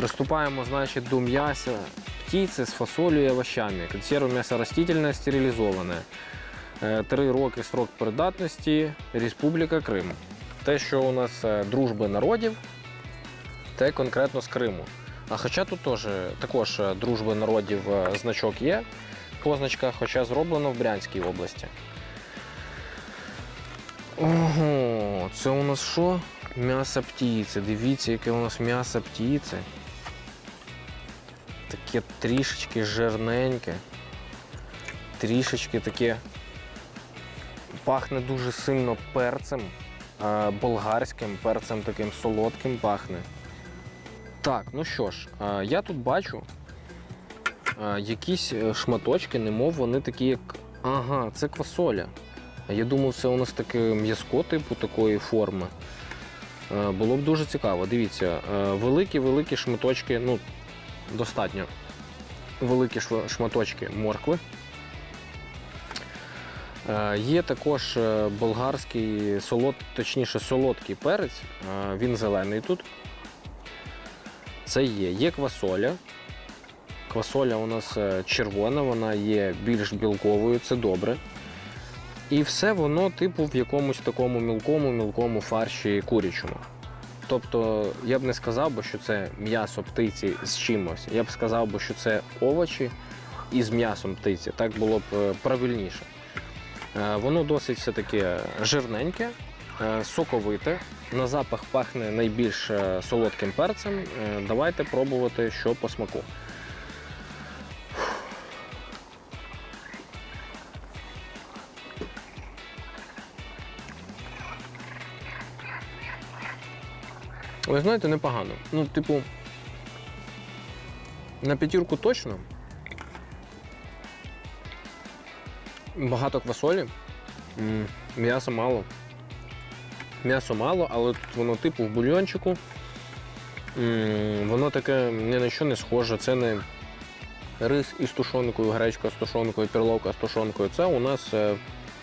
Приступаємо, значит, до мяса птицы с фасолью и овощами. Консерва мясо растительное, стерилізоване. Е, Три роки строк придатності, Республіка Крим. Те, що у нас е, дружби народів, те конкретно з Криму. А хоча тут теж, також е, дружби народів е, значок є, позначка, хоча зроблено в Брянській області. Ого, це у нас що? М'ясо птиці. Дивіться, яке у нас м'ясо птиці. Таке трішечки жирненьке. Трішечки таке. Пахне дуже сильно перцем. е, Болгарським перцем таким солодким пахне. Так, ну що ж, е, я тут бачу е, якісь шматочки, немов вони такі, як. Ага, це квасоля. Я думав, це у нас таке м'язко типу такої форми. Було б дуже цікаво. Дивіться, великі-великі шматочки, ну, достатньо великі шматочки моркви. Е, Є також е, болгарський солод, точніше солодкий перець. Е, Він зелений тут. Це є. Є квасоля. Квасоля у нас червона, вона є більш білковою, це добре. І все воно, типу, в якомусь такому мілкому, мілкому фарші курячому. Тобто я б не сказав би, що це м'ясо птиці з чимось. Я б сказав би, що це овочі із м'ясом птиці. Так було б е, правильніше. Е, Воно досить все таки жирненьке, е, соковите. На запах пахне найбільш солодким перцем. Давайте пробувати, що по смаку. Ви знаєте, непогано. Ну, типу, на п'ятірку точно. Багато квасолі. М, М'яса мало. М'ясо мало, але тут воно типу в бульйончику. Воно таке ні на що не схоже. Це не рис із тушонкою, гречка з тушонкою, перловка з тушонкою. Це у нас е,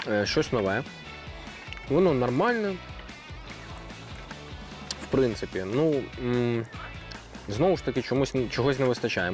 е, щось нове. Воно нормальне. В принципі, ну знову ж таки, чомусь чогось не вистачає.